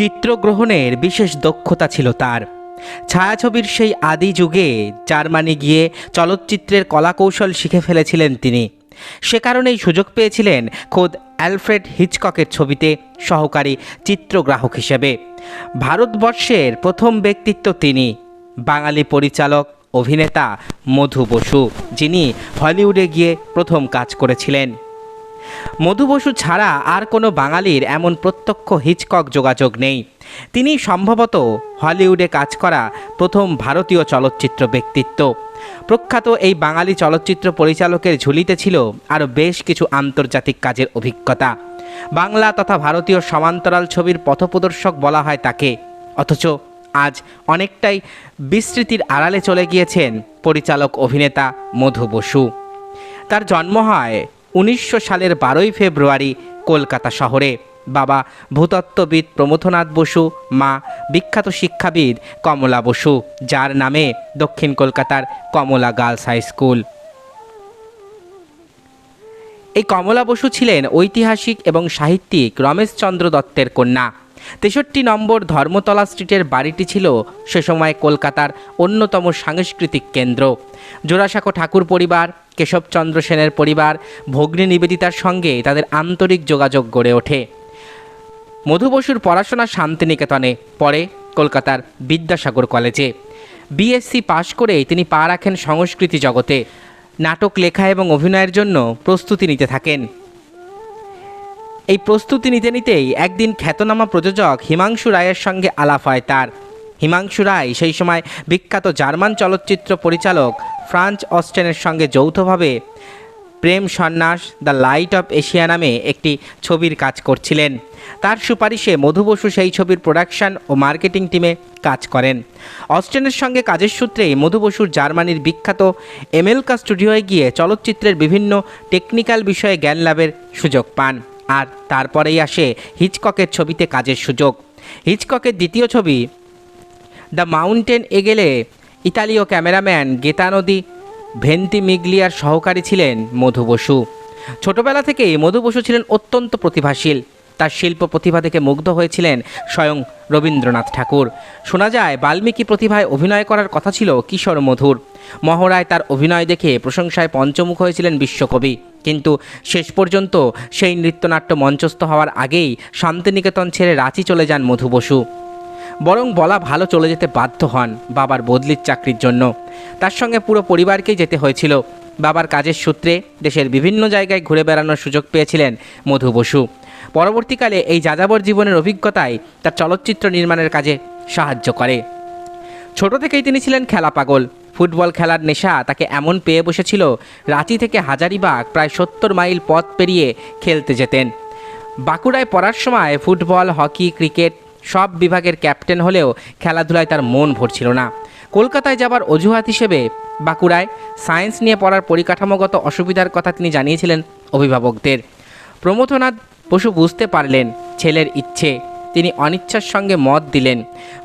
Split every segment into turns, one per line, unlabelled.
চিত্রগ্রহণের বিশেষ দক্ষতা ছিল তার। ছায়াছবির সেই আদি যুগে জার্মানি গিয়ে চলচ্চিত্রের কলাকৌশল শিখে ফেলেছিলেন তিনি। সে কারণেই সুযোগ পেয়েছিলেন খোদ অ্যালফ্রেড হিচককের ছবিতে সহকারী চিত্রগ্রাহক হিসেবে। ভারতবর্ষের প্রথম ব্যক্তিত্ব তিনি। বাঙালি পরিচালক, অভিনেতা মধু বসু, যিনি হলিউডে গিয়ে প্রথম কাজ করেছিলেন। মধু বসু ছাড়া আর কোনো বাঙালির এমন প্রত্যক্ষ হিচকক যোগাযোগ নেই। তিনি সম্ভবত হলিউডে কাজ করা প্রথম ভারতীয় চলচ্চিত্র ব্যক্তিত্ব। প্রখ্যাত এই বাঙালি চলচ্চিত্র পরিচালকের ঝুলিতে ছিল আরও বেশ কিছু আন্তর্জাতিক কাজের অভিজ্ঞতা। বাংলা তথা ভারতীয় সমান্তরাল ছবির পথপ্রদর্শক বলা হয় তাকে। অথচ আজ অনেকটাই বিস্তৃতির আড়ালে চলে গিয়েছেন পরিচালক অভিনেতা মধু বসু। তার জন্ম হয় উনিশশো সালের বারোই ফেব্রুয়ারি কলকাতা শহরে। বাবা ভূতত্ত্ববিদ প্রমথনাথ বসু, মা বিখ্যাত শিক্ষাবিদ কমলা বসু, যার নামে দক্ষিণ কলকাতার কমলা গার্লস হাই স্কুল। এই কমলা বসু ছিলেন ঐতিহাসিক এবং সাহিত্যিক রমেশচন্দ্র দত্তের কন্যা। তেষট্টি নম্বর ধর্মতলা স্ট্রিটের বাড়িটি ছিল সে সময় কলকাতার অন্যতম সাংস্কৃতিক কেন্দ্র। জোড়াসাঁকো ঠাকুর পরিবার, কেশবচন্দ্র সেনের পরিবার, ভগ্নী নিবেদিতার সঙ্গে তাদের আন্তরিক যোগাযোগ গড়ে ওঠে। মধু বসুর পড়াশোনা শান্তিনিকেতনে, পরে কলকাতার বিদ্যাসাগর কলেজে। বিএসসি পাশ করেই তিনি পা রাখেন সংস্কৃতি জগতে। নাটক, লেখা এবং অভিনয়ের জন্য প্রস্তুতি নিতে থাকেন। এই প্রস্তুতি নিতে নিতেই একদিন খ্যাতনামা প্রযোজক হিমাংশু রায়ের সঙ্গে আলাপ হয় তার। হিমাংশু রায় সেই সময় বিখ্যাত জার্মান চলচ্চিত্র পরিচালক ফ্রান্স অস্টেনের সঙ্গে যৌথভাবে প্রেম সন্ন্যাস, দ্য লাইট অফ এশিয়া নামে একটি ছবির কাজ করছিলেন। তার সুপারিশে মধু বসু সেই ছবির প্রোডাকশন ও মার্কেটিং টিমে কাজ করেন। অস্টেনের সঙ্গে কাজের সূত্রেই মধু বসুর জার্মানির বিখ্যাত এমএলকা স্টুডিওয়ে গিয়ে চলচ্চিত্রের বিভিন্ন টেকনিক্যাল বিষয়ে জ্ঞান লাভের সুযোগ পান। আর তারপরেই আসে হিচককের ছবিতে কাজের সুযোগ। হিচককের দ্বিতীয় ছবি, দ্য মাউন্টেন এগেলে ইতালীয় ক্যামেরাম্যান গেতানদি ভেন্তিমিগলিয়ার সহকারী ছিলেন মধু বসু। ছোটবেলা থেকেই মধু বসু ছিলেন অত্যন্ত প্রতিভাশীল। তার শিল্প প্রতিভা দেখে মুগ্ধ হয়েছিলেন স্বয়ং রবীন্দ্রনাথ ঠাকুর। শোনা যায়, বাল্মীকি প্রতিভায় অভিনয় করার কথা ছিল কিশোর মধুর। মহড়ায় তার অভিনয় দেখে প্রশংসায় পঞ্চমুখ হয়েছিলেন বিশ্বকবি। কিন্তু শেষ পর্যন্ত সেই নৃত্যনাট্য মঞ্চস্থ হওয়ার আগেই শান্তিনিকেতন ছেড়ে রাঁচি চলে যান মধু বসু। বরং বলা ভালো চলে যেতে বাধ্য হন বাবার বদলির চাকরির জন্য। তার সঙ্গে পুরো পরিবারকেই যেতে হয়েছিল। বাবার কাজের সূত্রে দেশের বিভিন্ন জায়গায় ঘুরে বেড়ানোর সুযোগ পেয়েছিলেন মধু বসু। পরবর্তীকালে এই যাযাবর জীবনের অভিজ্ঞতায় তার চলচ্চিত্র নির্মাণের কাজে সাহায্য করে। ছোট থেকেই তিনি ছিলেন খেলা পাগল। ফুটবল খেলার নেশা তাকে এমন পেয়ে বসেছিল, রাঁচি থেকে হাজারিবাগ প্রায় সত্তর মাইল পথ পেরিয়ে খেলতে যেতেন। বাঁকুড়ায় পড়ার সময় ফুটবল, হকি, ক্রিকেট সব বিভাগের ক্যাপ্টেন হলেও খেলাধুলায় তার মন ভরছিল না। কলকাতায় যাবার অজুহাত হিসেবে বাঁকুড়ায় সায়েন্স নিয়ে পড়ার পরিকাঠামোগত অসুবিধার কথা তিনি জানিয়েছিলেন অভিভাবকদের। প্রমথনাথ বসু বুঝতে পারলেন ছেলের ইচ্ছে। তিনি অনিচ্ছার সঙ্গে মত দিলেন।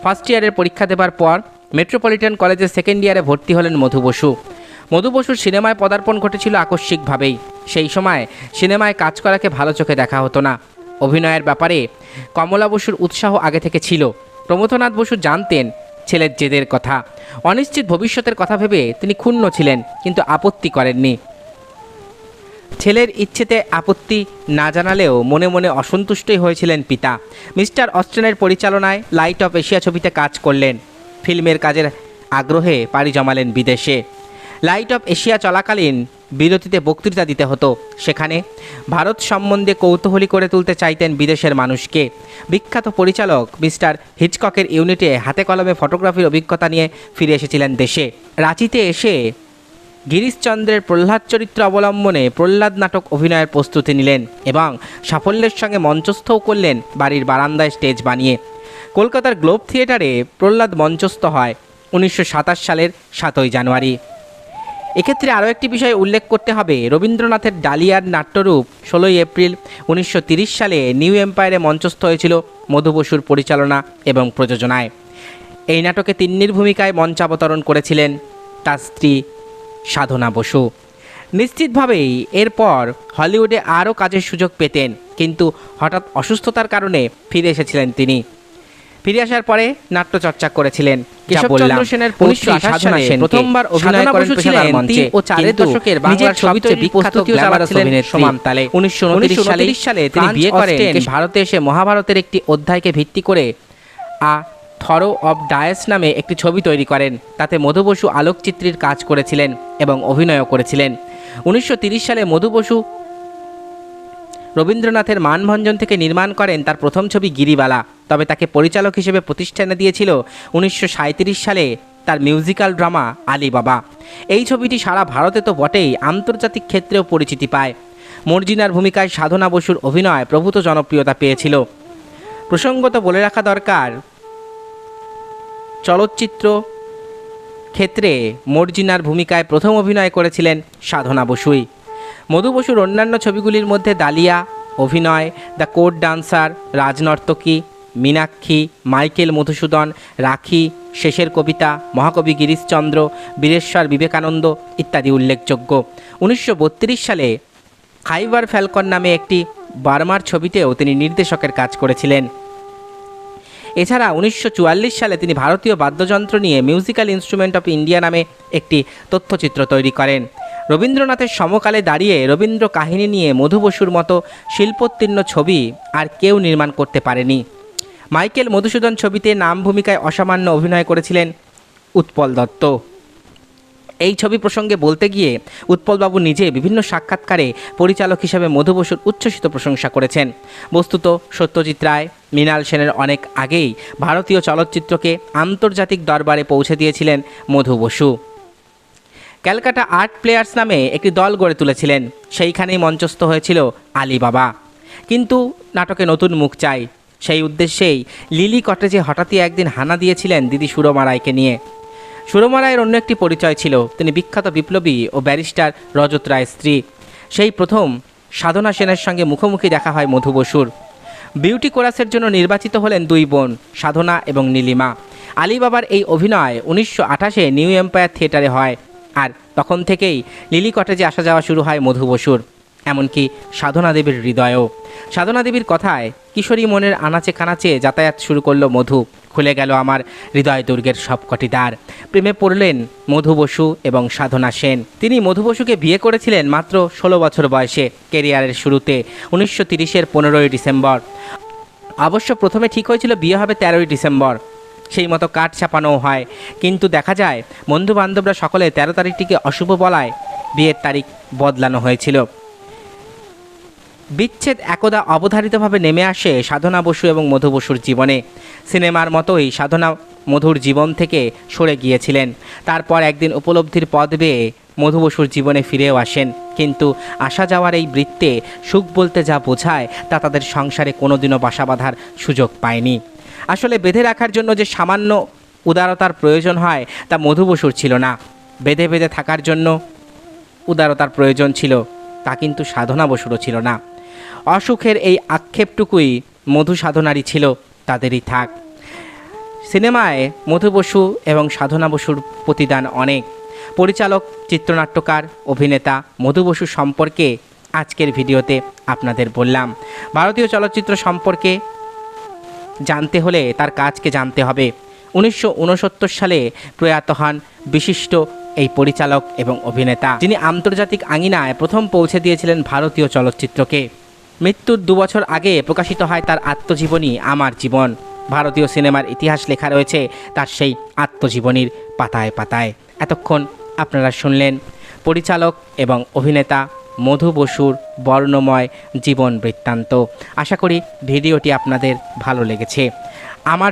ফার্স্ট ইয়ারের পরীক্ষা দেবার পর মেট্রোপলিটন কলেজের সেকেন্ড ইয়ারে ভর্তি হলেন মধু বসু। মধু বসুর সিনেমায় পদার্পণ ঘটেছিল আকস্মিকভাবেই। সেই সময় সিনেমায় কাজ করাকে ভালো চোখে দেখা হতো না। অভিনয়ের ব্যাপারে কমলা বসুর উৎসাহ আগে থেকে ছিল। প্রমথনাথ বসু জানতেন ছেলের জেদের কথা। অনিশ্চিত ভবিষ্যতের কথা ভেবে তিনি ক্ষুণ্ণ ছিলেন, কিন্তু আপত্তি করেননি। ছেলের ইচ্ছেতে আপত্তি না জানালেও মনে মনে অসন্তুষ্টই হয়েছিলেন পিতা। মিস্টার অস্টেনের পরিচালনায় লাইট অফ এশিয়া ছবিতে কাজ করলেন। ফিল্মের কাজের আগ্রহে পাড়ি জমালেন বিদেশে। লাইট অফ এশিয়া চলাকালীন বিরতিতে বক্তৃতা দিতে হতো। সেখানে ভারত সম্বন্ধে কৌতূহলী করে তুলতে চাইতেন বিদেশের মানুষকে। বিখ্যাত পরিচালক মিস্টার হিচককের ইউনিটে হাতে কলমে ফটোগ্রাফির অভিজ্ঞতা নিয়ে ফিরে এসেছিলেন দেশে। রাঁচিতে এসে গিরিশচন্দ্রের প্রহ্লাদ চরিত্র অবলম্বনে প্রহ্লাদ নাটক অভিনয়ের প্রস্তুতি নিলেন এবং সাফল্যের সঙ্গে মঞ্চস্থও করলেন বাড়ির বারান্দায় স্টেজ বানিয়ে। কলকাতার গ্লোব থিয়েটারে প্রহ্লাদ মঞ্চস্থ হয় উনিশশো সাতাশ সালের সাতই জানুয়ারি। এক্ষেত্রে আরও একটি বিষয় উল্লেখ করতে হবে। রবীন্দ্রনাথের ডালিয়ার নাট্যরূপ ষোলোই এপ্রিল উনিশশো সালে নিউ এম্পায়ারে মঞ্চস্থ হয়েছিল মধু বসুর পরিচালনা এবং প্রযোজনায়। এই নাটকে তিন্নির ভূমিকায় মঞ্চাবতরণ করেছিলেন তার স্ত্রী সাধনা বসু। নিশ্চিতভাবেই এরপর হলিউডে আরও কাজের সুযোগ পেতেন কিন্তু হঠাৎ অসুস্থতার কারণে ফিরে এসেছিলেন তিনি। ফিরে আসার পরে নাট্যচর্চা করেছিলেন
কেশবচন্দ্র
কেশবচন্দ্র
সেনের
সেনের
পৌত্রী
পৌত্রী
সাধনা
সাধনা
সেনকে
সেন প্রথমবার অভিনয় করেন পেশাদার মঞ্চে।
ও চারের দশকের বাংলার সবচেয়ে বিখ্যাত গ্ল্যামারাস অভিনেত্রী।
সমান তালে।
উনিশশো
উনিশশো
সালে
তিনি বিয়ে করেন। ভারতে এসে মহাভারতের একটি অধ্যায়কে ভিত্তি করে আ থরো অব ডায়াস নামে একটি ছবি তৈরি করেন। তাতে মধু বসু আলোকচিত্রীর কাজ করেছিলেন এবং অভিনয়ও করেছিলেন। উনিশশো সালে মধু বসু রবীন্দ্রনাথের মানভঞ্জন থেকে নির্মাণ করেন তার প্রথম ছবি গিরিবালা। তবে তাকে পরিচালক হিসেবে প্রতিষ্ঠানে দিয়েছিল উনিশশো সালে তার মিউজিক্যাল ড্রামা আলী বাবা এই ছবিটি সারা ভারতে তো বটেই, আন্তর্জাতিক ক্ষেত্রেও পরিচিতি পায়। মর্জিনার ভূমিকায় সাধনা বসুর অভিনয় প্রভূত জনপ্রিয়তা পেয়েছিল। প্রসঙ্গত বলে রাখা দরকার চলচ্চিত্র ক্ষেত্রে মর্জিনার ভূমিকায় প্রথম অভিনয় করেছিলেন সাধনা বসুই। মধু বসুর অন্যান্য ছবিগুলির মধ্যে Dalia Abhinoy, the court dancer, Rajnartaki, Meenakshi, Michael Madhusudan, Rakhi, Shesher Kabita, মহাকবি গিরিশচন্দ্র, বীরেশ্বর বিবেকানন্দ ইত্যাদি উল্লেখযোগ্য। উনিশশো বত্রিশ সালে খাইবার ফ্যালকন নামে একটি বার্মার ছবিতেও তিনি নির্দেশকের কাজ করেছিলেন। এছাড়া উনিশশো চুয়াল্লিশ সালে তিনি ভারতীয় বাদ্যযন্ত্র নিয়ে মিউজিক্যাল ইনস্ট্রুমেন্ট অফ ইন্ডিয়া নামে একটি তথ্যচিত্র তৈরি করেন। রবীন্দ্রনাথের সমকালে দাঁড়িয়ে রবীন্দ্র কাহিনী নিয়ে মধু বসুর মতো শিল্পোত্তীর্ণ ছবি আর কেউ নির্মাণ করতে পারেনি। মাইকেল মধুসূদন ছবিতে নাম ভূমিকায় অসামান্য অভিনয় করেছিলেন উৎপল দত্ত। এই ছবি প্রসঙ্গে বলতে গিয়ে উৎপলবাবু নিজে বিভিন্ন সাক্ষাৎকারে পরিচালক হিসেবে মধু বসুর উচ্ছ্বসিত প্রশংসা করেছেন। বস্তুত সত্যজিৎ রায়, মৃণাল সেনের অনেক আগেই ভারতীয় চলচ্চিত্রকে আন্তর্জাতিক দরবারে পৌঁছে দিয়েছিলেন মধু বসু। ক্যালকাটা আর্ট প্লেয়ার্স নামে একটি দল গড়ে তুলেছিলেন। সেইখানেই মঞ্চস্থ হয়েছিল আলিবাবা। কিন্তু নাটকে নতুন মুখ চাই। সেই উদ্দেশ্যেই লিলি কটেজে হঠাৎই একদিন হানা দিয়েছিলেন দিদি সুরমা রায়কে নিয়ে। সুরমা রায়ের অন্য একটি পরিচয় ছিল। তিনি বিখ্যাত বিপ্লবী ও ব্যারিস্টার রজত রায়ের স্ত্রী। সেই প্রথম সাধনা সেনের সঙ্গে মুখোমুখি দেখা হয় মধু বসুর। বিউটি কোরাসের জন্য নির্বাচিত হলেন দুই বোন, সাধনা এবং নীলিমা। আলিবাবার এই অভিনয় উনিশশো আঠাশে নিউ এম্পায়ার থিয়েটারে হয় আর তখন থেকেই লিলি কটেজে আসা যাওয়া শুরু হয় মধু বসুর। এমনকি সাধনা দেবীর হৃদয়েও। সাধনা দেবীর কথায় কিশোরী মনের আনাচে কানাচে যাতায়াত শুরু করল মধু। খুলে গেল আমার হৃদয় দুর্গের সবকটি দ্বার। প্রেমে পড়লেন মধু বসু এবং সাধনা সেন। তিনি মধু বসুকে বিয়ে করেছিলেন মাত্র ষোলো বছর বয়সে কেরিয়ারের শুরুতে, উনিশশো তিরিশের পনেরোই ডিসেম্বর। অবশ্য প্রথমে ঠিক হয়েছিল বিয়ে হবে তেরোই ডিসেম্বর। সেই মতো কাঠ ছাপানোও হয়। কিন্তু দেখা যায় বন্ধু বান্ধবরা সকলে তেরো তারিখটিকে অশুভ বলায় বিয়ের তারিখ বদলানো হয়েছিল। বিচ্ছেদ একদা অবধারিতভাবে নেমে আসে সাধনা বসু এবং মধু বসুর জীবনে। সিনেমার মতোই সাধনা মধুর জীবন থেকে সরে গিয়েছিলেন। তারপর একদিন উপলব্ধির পদ বেয়ে মধু বসুর জীবনে ফিরেও আসেন। কিন্তু আসা যাওয়ার এই বৃত্তে সুখ বলতে যা বোঝায় তা তাদের সংসারে কোনোদিনও বাসা বাঁধার সুযোগ পায়নি। আসলে বেঁধে রাখার জন্য যে সামান্য উদারতার প্রয়োজন হয় তা মধু বসুর ছিল না। বেঁধে বেঁধে থাকার জন্য উদারতার প্রয়োজন ছিল, তা কিন্তু সাধনা বসুরও ছিল না। অসুখের এই আক্ষেপটুকুই মধু সাধনারই ছিল, তাদেরই থাক। সিনেমায় মধু বসু এবং সাধনা বসুর প্রতিদান অনেক। পরিচালক, চিত্রনাট্যকার, অভিনেতা মধু বসু সম্পর্কে আজকের ভিডিওতে আপনাদের বললাম। ভারতীয় চলচ্চিত্র সম্পর্কে জানতে হলে তার কাজকে জানতে হবে। উনিশশো উনসত্তর সালে প্রয়াত হন বিশিষ্ট এই পরিচালক এবং অভিনেতা, যিনি আন্তর্জাতিক আঙিনায় প্রথম পৌঁছে দিয়েছিলেন ভারতীয় চলচ্চিত্রকে। মৃত্যুর দুবছর আগে প্রকাশিত হয় তার আত্মজীবনী আমার জীবন। ভারতীয় সিনেমার ইতিহাস লেখা রয়েছে তার সেই আত্মজীবনীর পাতায় পাতায়। এতক্ষণ আপনারা শুনলেন পরিচালক এবং অভিনেতা মধু বসুর বর্ণময় জীবন বৃত্তান্ত। আশা করি ভিডিওটি আপনাদের ভালো লেগেছে। আমার